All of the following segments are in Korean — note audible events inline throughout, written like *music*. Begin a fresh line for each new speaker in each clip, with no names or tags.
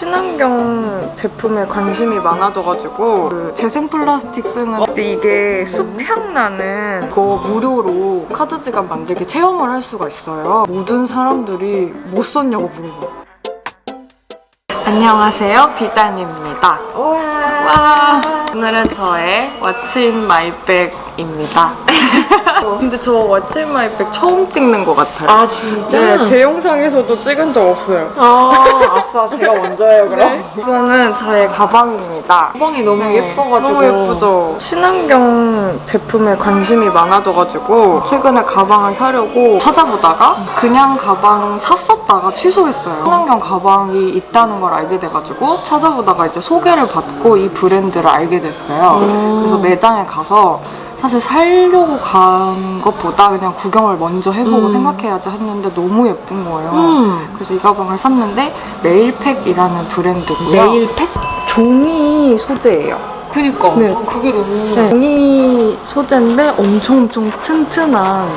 친환경 제품에 관심이 많아져가지고 그 재생 플라스틱 쓰는 근데 이게 숲향 나는 그거 무료로 카드 지갑 만들기 체험을 할 수가 있어요. 모든 사람들이 못 썼냐고 물어봐. 안녕하세요, 비단입니다. 와, 오늘은 저의 왓츠인 마이백입니다. *laughs* 근데 저 왓츠인 마이백 처음 찍는 것 같아요.
아 진짜?
네, 제 영상에서도 찍은 적 없어요.
아 아싸 제가 먼저예요 그럼?
네. 이거는 저의 가방입니다.
가방이 너무
네,
예뻐가지고
너무 예쁘죠? 친환경 제품에 관심이 많아져가지고 최근에 가방을 사려고 찾아보다가 그냥 가방 샀었다가 취소했어요. 친환경 가방이 있다는 걸 알게 돼가지고 찾아보다가 이제 소개를 받고 이 브랜드를 알게 됐어요.
음.
그래서 매장에 가서 사실 살려고 간 것보다 그냥 구경을 먼저 해보고
음.
생각해야지 했는데 너무 예쁜 거예요.
음.
그래서 이 가방을 샀는데 메일팩이라는 브랜드고요.
네일팩?
종이 소재예요.
그니까
네.
아, 그게 너무
네. 종이 소재인데 엄청 엄청 튼튼한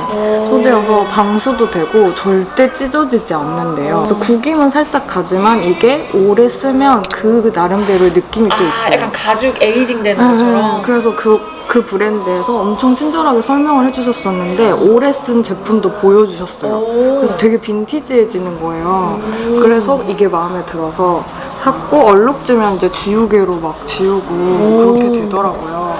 소재여서 방수도 되고 절대 찢어지지 않는데요. 그래서 구김은 살짝 가지만 이게 오래 쓰면 그 나름대로의 느낌이 또 있어요.
아 약간 가죽 에이징 되는
네,
것처럼
그래서 그, 그 브랜드에서 엄청 친절하게 설명을 해주셨었는데 오래 쓴 제품도 보여주셨어요.
오.
그래서 되게 빈티지해지는 거예요.
음.
그래서 이게 마음에 들어서 샀고 얼룩 주면 이제 지우개로 막 지우고 그렇게 되더라고요.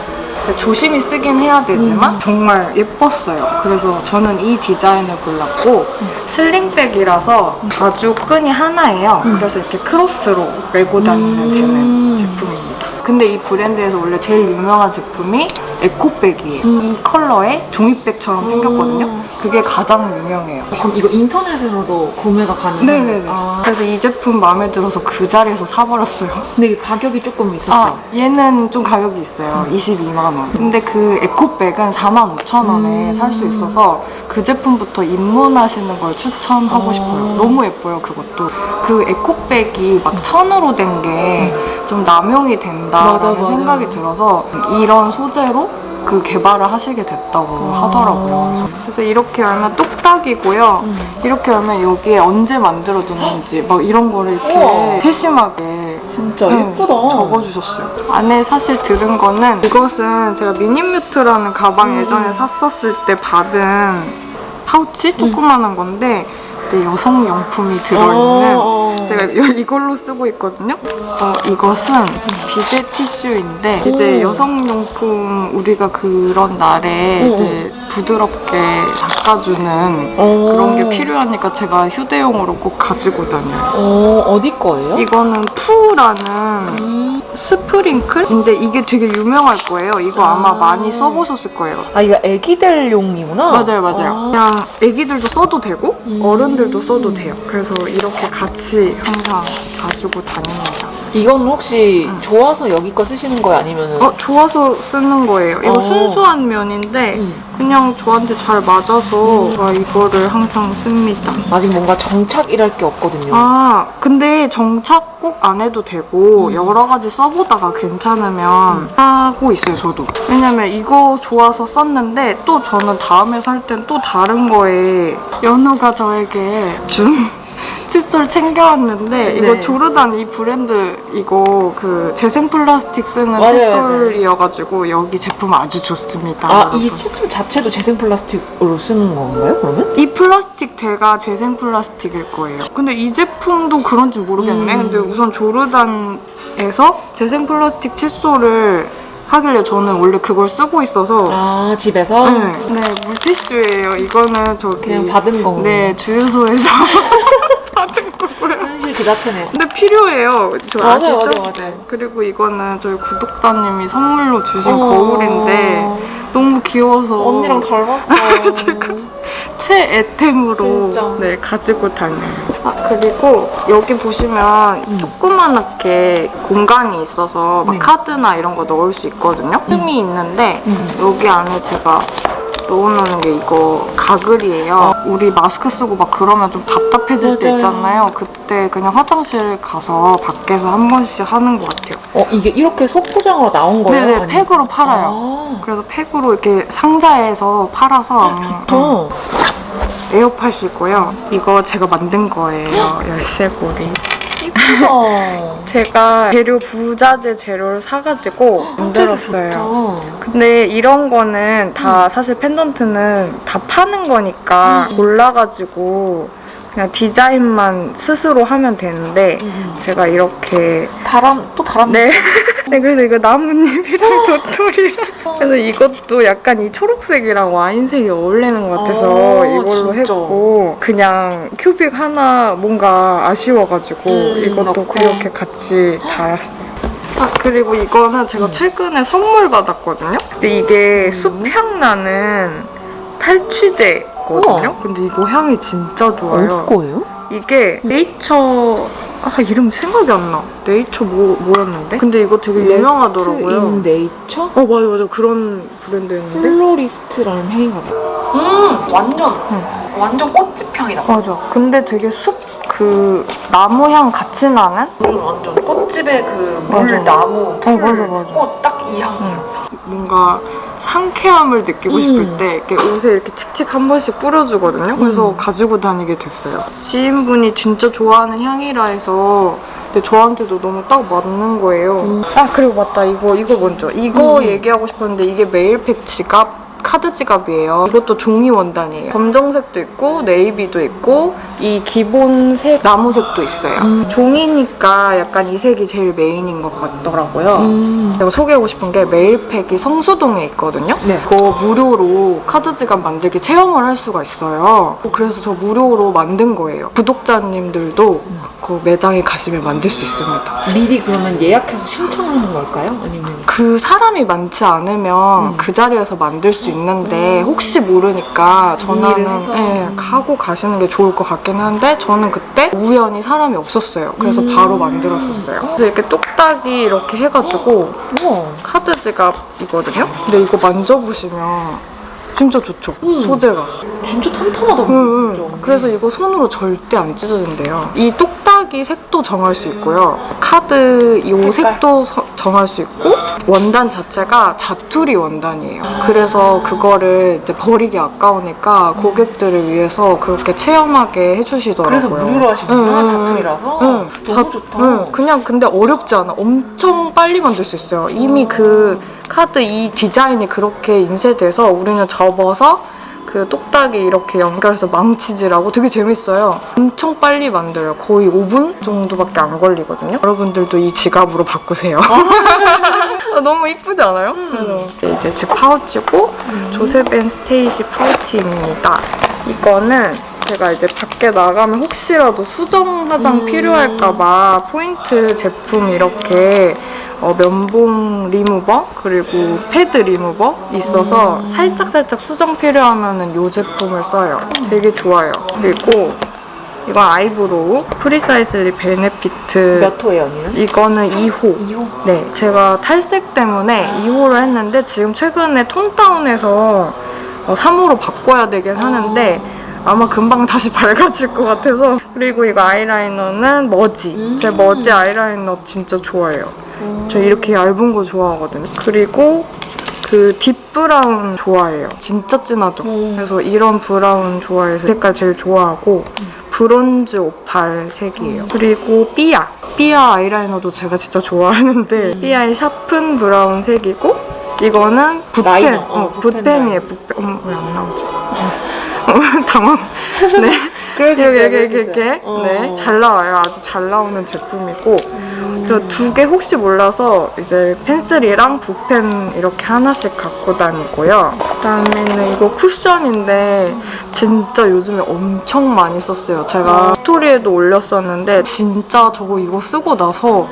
조심히 쓰긴 해야 되지만 정말 예뻤어요. 그래서 저는 이 디자인을 골랐고 슬링백이라서 가죽 끈이 하나예요. 그래서 이렇게 크로스로 메고 다니면 되는
음.
제품입니다. 근데 이 브랜드에서 원래 제일 유명한 제품이 에코백이에요. 이 컬러에 종이백처럼 생겼거든요. 그게 가장 유명해요.
그럼 이거 인터넷에서도 구매가 가능해요?
네네네.
아,
그래서 이 제품 마음에 들어서 그 자리에서 사버렸어요.
근데 이게 가격이 조금 있었죠?
아, 얘는 좀 가격이 있어요. 22만 원. 근데 그 에코백은 4만 5천 원에
음.
살수 있어서 그 제품부터 입문하시는 걸 추천하고
어.
싶어요. 너무 예뻐요, 그것도. 그 에코백이 막 천으로 된게 좀 남용이 된다라는
맞아, 맞아.
생각이 들어서 이런 소재로 그 개발을 하시게 됐다고
아.
하더라고요. 그래서, 이렇게 열면 똑딱이고요.
음.
이렇게 하면 여기에 언제 만들어졌는지 막 이런 거를 이렇게
우와.
세심하게
진짜
네,
예쁘다
적어주셨어요. 안에 사실 들은 거는 이것은 제가 미니뮤트라는 가방
음.
예전에 샀었을 때 받은 파우치 조그만한 건데 여성용품이 들어있는
어, 어.
제가 이- 이걸로 쓰고 있거든요. 어, 이것은 비데 티슈인데 이제
오.
여성용품 우리가 그런 날에
오,
이제 부드럽게 닦아주는
어.
그런 게 필요하니까 제가 휴대용으로 꼭 가지고 다녀요.
어, 어디 거예요?
이거는 푸라는
음.
스프링클인데 이게 되게 유명할 거예요. 이거 아마
아.
많이 써보셨을 거예요.
아 이거 애기들용이구나?
맞아요, 맞아요.
아.
그냥 애기들도 써도 되고
음.
어른들도 써도 돼요. 그래서 이렇게 같이 항상 가지고 다닙니다.
이건 혹시
음.
좋아서 여기 거 쓰시는 거예요? 아니면은
어, 좋아서 쓰는 거예요. 이거
어.
순수한 면인데
음.
그냥 저한테 잘 맞아서 제가 이거를 항상 씁니다.
아직 뭔가 정착이랄 게 없거든요.
아, 근데 정착 꼭 안 해도 되고
음.
여러 가지 써보다가 괜찮으면 하고 있어요, 저도. 왜냐면 이거 좋아서 썼는데 또 저는 다음에 살 땐 또 다른 거에 연우가 저에게 준 칫솔 챙겨왔는데 이거
네.
조르단 이 브랜드 이거 그 재생 플라스틱 쓰는
맞아요,
칫솔이어가지고 여기 제품 아주 좋습니다.
아, 이
여러분.
칫솔 자체도 재생 플라스틱으로 쓰는 건가요, 그러면?
이 플라스틱 대가 재생 플라스틱일 거예요. 근데 이 제품도 그런지 모르겠네.
음.
근데 우선 조르단에서 재생 플라스틱 칫솔을 하길래 저는 원래 그걸 쓰고 있어서
아, 집에서?
네, 네 물티슈예요. 이거는 저기
그냥 받은 거고.
네 주유소에서 *laughs* 받은 거고요.
현실 그 자체네.
근데 필요해요. 저
맞아요,
아시죠?
맞아요, 맞아요.
그리고 이거는 저희 구독자님이 선물로 주신
어.
거울인데 너무 귀여워서
언니랑 닮았어. *laughs*
제가 최애템으로
진짜.
네, 가지고 다녀요. 아, 그리고 여기 보시면
음.
조그만하게 공간이 있어서 막
네.
카드나 이런 거 넣을 수 있거든요. 틈이 있는데
음.
여기 안에 제가 넣어놓는 게 이거 가글이에요. 우리 마스크 쓰고 막 그러면 좀 답답해질 때
맞아요.
있잖아요. 그때 그냥 화장실 가서 밖에서 한 번씩 하는 것 같아요.
어, 이게 이렇게 소포장으로 나온 거예요?
네네,
아니면-
팩으로 팔아요.
아,
그래서 팩으로 이렇게 상자에서 팔아서
저
에어팟이고요. 이거 제가 만든 거예요. 열쇠고리.
예쁘다. *laughs*
제가 재료 부자재 재료를 사가지고 만들었어요.
좋다.
근데 이런 거는 다 사실 펜던트는 다 파는 거니까
음.
골라가지고 그냥 디자인만 스스로 하면 되는데
음.
제가 이렇게
다람 또 다람.
네. *laughs* 네, 그래서 이거 나뭇잎이랑 도토리랑 그래서 이것도 약간 이 초록색이랑 와인색이 어울리는 것 같아서
오,
이걸로
진짜.
했고 그냥 큐빅 하나 뭔가 아쉬워가지고
음,
이것도
넣고.
그렇게 같이 달았어요. 아 그리고 이거는 제가
음.
최근에 선물 받았거든요. 근데 이게 숲향 나는 탈취제 거든요.
우와.
근데 이거 향이 진짜 좋아요.
어디 거예요?
이게 네이처 아 이름 생각이 안 나. 네이처 뭐 뭐였는데? 근데 이거 되게 유명하더라고요.
인 네이처?
어 맞아 맞아 그런 브랜드였는데.
플로리스트라는 향인가 봐.
음 완전 완전 꽃집 향이다.
맞아. 근데 되게 숲 그 나무 향 같이 나는?
음, 완전 꽃집의 그
맞아.
물, 나무, 풀,
어, 맞아, 맞아.
꽃 딱 이 향이에요.
뭔가 상쾌함을 느끼고
음.
싶을 때 이렇게 옷에 이렇게 칙칙 한 번씩 뿌려주거든요. 그래서
음.
가지고 다니게 됐어요. 지인분이 진짜 좋아하는 향이라 해서 근데 저한테도 너무 딱 맞는 거예요.
음.
아 그리고 맞다 이거 이거 먼저 이거
음.
얘기하고 싶었는데 이게 메일팩 지갑 카드 지갑이에요. 이것도 종이 원단이에요. 검정색도 있고 네이비도 있고 이 기본색 나무색도 있어요.
음.
종이니까 약간 이 색이 제일 메인인 것 같더라고요.
음.
제가 소개하고 싶은 게 메일팩이 성수동에 있거든요.
네.
그거 무료로 카드 지갑 만들기 체험을 할 수가 있어요. 그래서 저 무료로 만든 거예요. 구독자님들도 그 매장에 가시면 만들 수 있습니다.
미리 그러면 예약해서 신청하는 걸까요? 아니면
그 사람이 많지 않으면
음.
그 자리에서 만들 수 있는데 혹시 모르니까 전화는? 예, 하고 가시는 게 좋을 것 같긴 한데 저는 그때 우연히 사람이 없었어요. 그래서
음.
바로 만들었었어요. 그래서 이렇게 똑딱이 이렇게 해가지고. 카드 지갑이거든요. 근데 이거 만져보시면 진짜 좋죠.
음.
소재가.
진짜 탄탄하다.
응,
진짜.
응. 그래서 이거 손으로 절대 안 찢어진대요. 이 똑딱이 색도 정할 수 있고요. 카드 이
색깔?
색도 서- 정할 수 있고 원단 자체가 자투리 원단이에요. 그래서 그거를 이제 버리기 아까우니까 고객들을 위해서 그렇게 체험하게 해주시더라고요.
그래서 무료로 하시는구나
응.
자투리라서
응.
너무
자-
좋다.
응, 그냥 근데 어렵지 않아. 엄청 빨리 만들 수 있어요. 이미 그 카드 이 디자인이 그렇게 인쇄돼서 우리는 접어서 그 똑딱이 이렇게 연결해서 망치질하고 되게 재밌어요. 엄청 빨리 만들어요. 거의 5분 정도밖에 안 걸리거든요. 여러분들도 이 지갑으로 바꾸세요. 아, *laughs* 너무 이쁘지 않아요? 그래서 이제 제 파우치고 조세벤 스테이시 파우치입니다. 이거는 제가 이제 밖에 나가면 혹시라도 수정 화장
음.
필요할까봐 포인트 제품 이렇게 어, 면봉 리무버 그리고 패드 리무버 있어서
음.
살짝 살짝 수정 필요하면은 이 제품을 써요. 되게 좋아요. 그리고 이건 아이브로우 프리사이슬리 베네피트
몇 호예요, 언니는?
이거는 2호.
2호.
네, 제가 탈색 때문에 2호를 했는데 지금 최근에 톤다운해서 3호로 바꿔야 되긴 하는데 아마 금방 다시 *laughs* 밝아질 것 같아서 그리고 이거 아이라이너는 머지
음.
제 머지 아이라이너 진짜 좋아해요 저 이렇게 얇은 거 좋아하거든요 그리고 그 딥브라운 좋아해요 진짜 진하죠
음.
그래서 이런 브라운 좋아해서 색깔 제일 좋아하고 브론즈 오팔 색이에요. 그리고 삐아. 삐아 아이라이너도 제가 진짜 좋아하는데
음.
삐아의 샤픈 브라운 색이고 이거는 붓펜. 어,
어, 붓펜
붓펜이에요. 붓펜. 어머 왜안 나오지? *laughs* *laughs* 어, 당황. 네. *laughs*
그럴 수
여기
있어요,
여기
그럴 수
이렇게. 이렇게.
어.
네. 잘 나와요. 아주 잘 나오는 제품이고
음.
저두 개 혹시 몰라서 이제 펜슬이랑 붓펜 이렇게 하나씩 갖고 다니고요. 그다음에는 이거 쿠션인데 진짜 요즘에 엄청 많이 썼어요. 제가 스토리에도 올렸었는데 진짜 저거 이거 쓰고 나서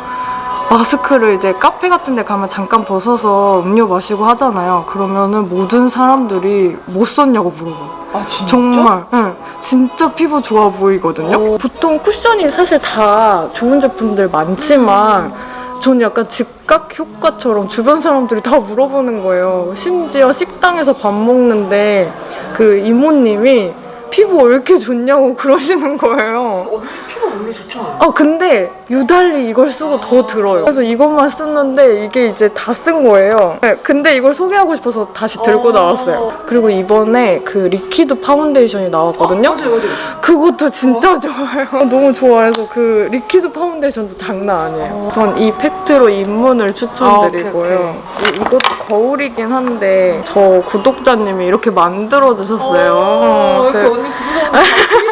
마스크를 이제 카페 같은 데 가면 잠깐 벗어서 음료 마시고 하잖아요. 그러면은 모든 사람들이 못 썼냐고 물어봐요.
아, 진짜?
정말 응, 진짜 피부 좋아 보이거든요.
오.
보통 쿠션이 사실 다 좋은 제품들 많지만 저는 약간 즉각 효과처럼 주변 사람들이 다 물어보는 거예요. 심지어 식당에서 밥 먹는데 그 이모님이 피부 왜 이렇게 좋냐고 *laughs* 그러시는 거예요.
언니 피부 원래 좋잖아요.
어 근데 유달리 이걸 쓰고 더 들어요. 그래서 이것만 썼는데 이게 이제 다 쓴 거예요. 네, 근데 이걸 소개하고 싶어서 다시 들고
어.
나왔어요. 그리고 이번에 그 리퀴드 파운데이션이 나왔거든요.
맞아요, 맞아요.
그것도 진짜 좋아요. *laughs* 너무 좋아해서 그 리퀴드 파운데이션도 장난 아니에요. 전이 팩트로 입문을 추천드리고요. 이, 이것도 거울이긴 한데 저 구독자님이 이렇게 만들어 주셨어요.
어, 이렇게
제,
언니 구독자 *laughs*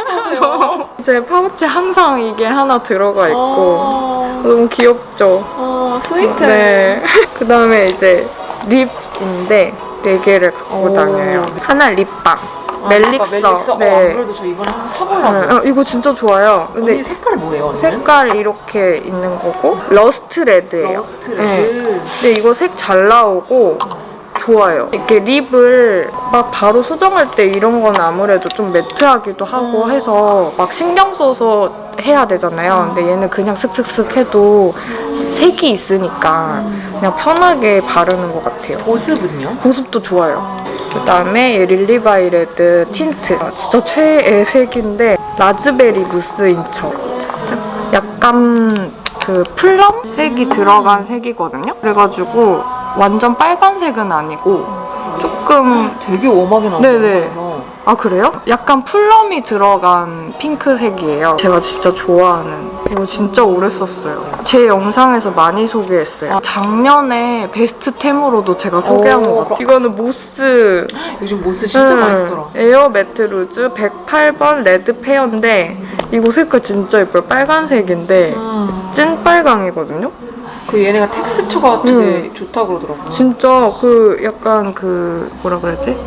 제 파우치 항상 이게 하나 들어가 있고
어,
너무 귀엽죠.
어, 스윗해.
네. *laughs* 그 다음에 이제 립인데 네 개를 갖고
오.
다녀요. 하나 립밤.
아,
멜릭서.
멜릭서.
네.
어, 안 그래도 저 이번에 한번 사보려고.
네, 어, 이거 진짜 좋아요. 근데
언니 색깔이 뭐예요? 언니는?
색깔 이렇게 있는 거고 러스트 레드예요.
러스트
네.
레드.
근데 이거 색 잘 나오고 좋아요. 이렇게 립을 막 바로 수정할 때 이런 건 아무래도 좀 매트하기도 하고
음.
해서 막 신경 써서 해야 되잖아요. 근데 얘는 그냥 슥슥슥 해도 색이 있으니까 그냥 편하게 바르는 것 같아요.
보습은요?
보습도 좋아요. 그 다음에 릴리바이 레드 틴트. 아, 진짜 최애 색인데 라즈베리 무스인 척. 약간 그 플럼 색이 들어간 색이거든요. 그래가지고 완전 빨간색은 아니고 조금
되게 웜하게 나왔어요.
네네.
영상에서.
아 그래요? 약간 플럼이 들어간 핑크색이에요. 제가 진짜 좋아하는 이거 진짜 오래 썼어요. 제 영상에서 많이 소개했어요. 작년에 베스트템으로도 제가 소개한
오,
것 같아요. 이거는 모스
요즘 모스 진짜
음,
많이 쓰더라.
에어 매트 루즈 108번 레드 페어인데 이거 색깔 진짜 예뻐요. 빨간색인데
음.
찐 빨강이거든요.
그 얘네가 텍스처가 되게
음.
좋다 그러더라고요.
진짜 그 약간 그 뭐라 그러지?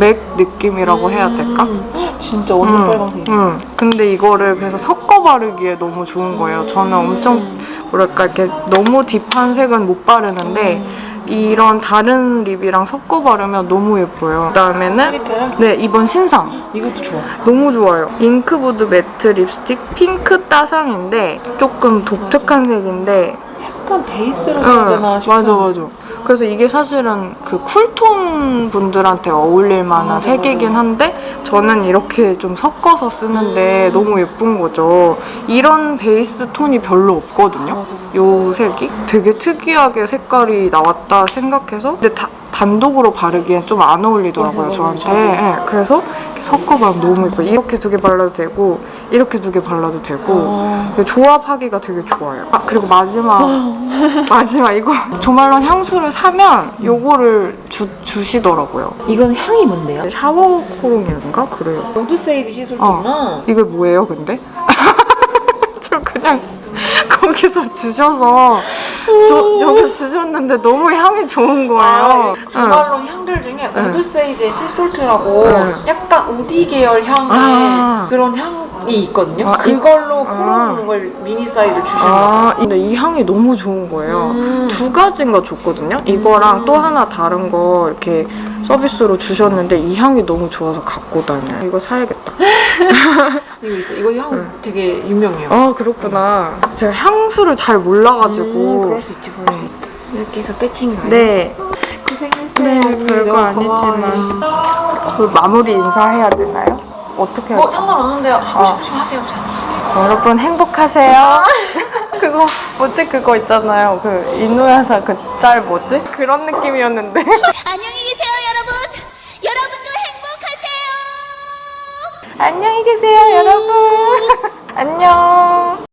맥 느낌이라고 해야 될까?
음. 진짜 완전
음,
빨간색.
음. 근데 이거를 그래서 섞어 바르기에 너무 좋은 거예요. 저는 엄청 뭐랄까 이렇게 너무 딥한 색은 못 바르는데
음.
이런 다른 립이랑 섞어 바르면 너무 예뻐요. 그다음에는 네 이번 신상
이것도 좋아.
너무 좋아요. 잉크보드 매트 립스틱 핑크 따상인데 조금 독특한 색인데
약간 베이스로 써야 되나
응,
싶어.
맞아 맞아. 그래서 이게 사실은 그 쿨톤 분들한테 어울릴 만한
맞아,
색이긴
맞아.
한데 저는 이렇게 좀 섞어서 쓰는데
음.
너무 예쁜 거죠. 이런 베이스 톤이 별로 없거든요.
맞아.
요 색이 되게 특이하게 색깔이 나왔다 생각해서 근데 다- 단독으로 바르기엔 좀 안 어울리더라고요
맞아, 맞아,
저한테. 네, 그래서 섞어봐면 너무 예뻐요 이렇게 두 개 발라도 되고 이렇게 두 개 발라도 되고.
어.
조합하기가 되게 좋아요. 아 그리고 마지막 *laughs* 마지막 이거. 조말론 향수를 사면 요거를 주, 주시더라고요.
이건 향이 뭔데요?
샤워 코롱인가? 그래요.
오드세이드 시술제구나.
이게 뭐예요 근데? *laughs* 거기서 주셔서 저, 여기서 주셨는데 너무 향이 좋은 거예요.
아,
응.
주말론 향들 중에
응.
오드세이제 시솔트라고
응.
약간 우디 계열 향의
아.
그런 향이 있거든요.
아, 이-
그걸로
아.
코로는 걸 미니 주시는 거예요.
아, 근데 이 향이 너무 좋은 거예요.
음.
두 가지인가 줬거든요. 이거랑
음.
또 하나 다른 거 이렇게 서비스로 주셨는데 이 향이 너무 좋아서 갖고 다녀요. 이거 사야겠다. *laughs*
이거 있어. 이거 향
응.
되게 유명해요.
아 그렇구나. 제가 향수를 잘 몰라가지고.
음, 그럴 수 있지, 그럴 수 있다. 이렇게 해서 끝인가요?
네.
고생했어요.
네, 별거 아니지만. 그 마무리 인사해야 되나요? 어떻게
어
할까요?
상관없는데 하고
어.
싶으시면 하세요. 자.
여러분 행복하세요. *laughs* 그거 뭐지 그거 있잖아요. 그 이누야사 그 짤 뭐지? 그런 느낌이었는데. *laughs*
안녕히 계세요, 여러분. 여러분도 행복하세요.
안녕히 계세요, 여러분. *laughs* 안녕.